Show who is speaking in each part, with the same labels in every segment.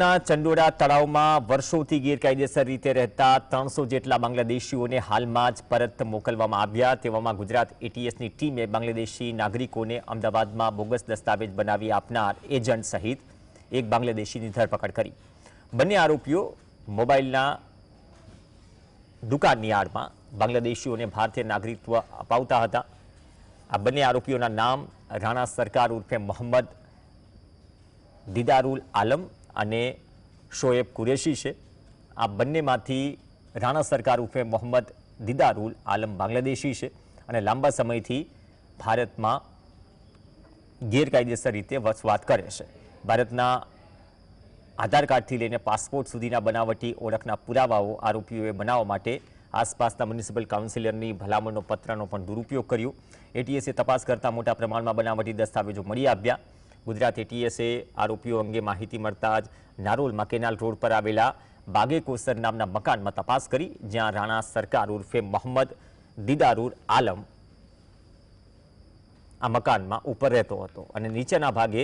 Speaker 1: ના ચંદોડા તળાવમાં વર્ષોથી ગીર કાયદેસર રીતે રહેતા 300 જેટલા બંગલા데શીઓને હાલમાં જ પરત મોકલવામાં આવ્યા તેવામાં ગુજરાત એટીએસ ની ટીમે બંગલા데શી નાગરિકોને અમદાવાદમાં બોગસ દસ્તાવેજ બનાવી આપનાર એજન્ટ સહિત એક બંગલા데શીની ધરપકડ કરી બન્યા આરોપીઓ મોબાઈલના દુકાનિયારમાં બંગલા데શીઓને ભારતીય નાગરિત્વ અપાવતા હતા આ બન્યા આરોપીઓનું નામ રાણા સરકાર ઉર્ફે મોહમ્મદ દીદારુલ આલમ અને શોએબ કુરેશી છે આ બંનેમાંથી રાણા સરકાર ઉર્ફે મોહમ્મદ દિદારુલ આલમ બાંગ્લાદેશી છે અને લાંબા સમયથી ભારતમાં ગેરકાયદેસર રીતે વસવાત કરે છે ભારતના આધાર કાર્ડથી લઈને પાસપોર્ટ સુધીના બનાવટી ઓળખના પુરાવાઓ આરોપીઓએ બનાવવા માટે આસપાસના મ્યુનિસિપલ કાઉન્સિલરની ભલામણનો પત્રનો પણ દુરુપયોગ કર્યો એટીએસે તપાસ કરતા મોટા પ્રમાણમાં બનાવટી દસ્તાવેજો મળી આવ્યા ગુજરાત એટીએસએ આરોપીઓ અંગે માહિતી મળતા જ નારોલમાં કેનાલ રોડ પર આવેલા બાગેકોસર નામના મકાનમાં તપાસ કરી જ્યાં રાણા સરકાર ઉર્ફે મોહમ્મદ દીદારુર આલમ આ મકાનમાં ઉપર રહેતો હતો અને નીચેના ભાગે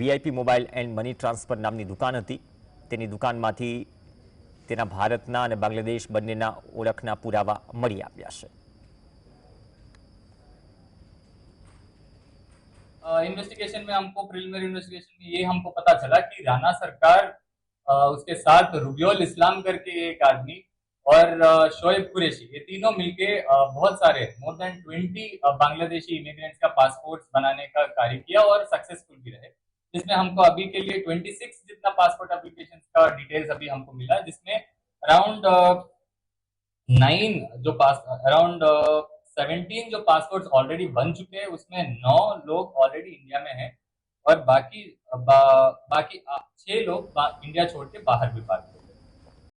Speaker 1: VIP mobile and money transfer નામની દુકાન હતી તેની દુકાનમાંથી તેના ભારતના અને બાંગ્લાદેશ બંનેના ઓળખના પુરાવા મળી આવ્યા છે
Speaker 2: इन्वेस्टिगेशन में हमको प्रिलिमिनरी इन्वेस्टिगेशन में ये हमको पता चला कि राणा सरकार उसके साथ रुबियोल इस्लाम करके एक आदमी और शोएब कुरेशी ये तीनों मिलके बहुत सारे more than twenty Bangladeshi immigrants का पासपोर्ट बनाने का कार्य किया और सक्सेसफुल भी रहे जिसमें हमको अभी के लिए 26 जितना पासपोर्ट एप्लीकेशन का डिटेल्स अभी हमको मिला जिसमें अराउंड नाइन जो पास अराउंड 17 जो पासपोर्ट ऑलरेडी बन चुके हैं उसमें नौ लोग ऑलरेडी इंडिया में हैं और बाकी बा, बाकी छह लोग इंडिया छोड़ के बाहर भी पाते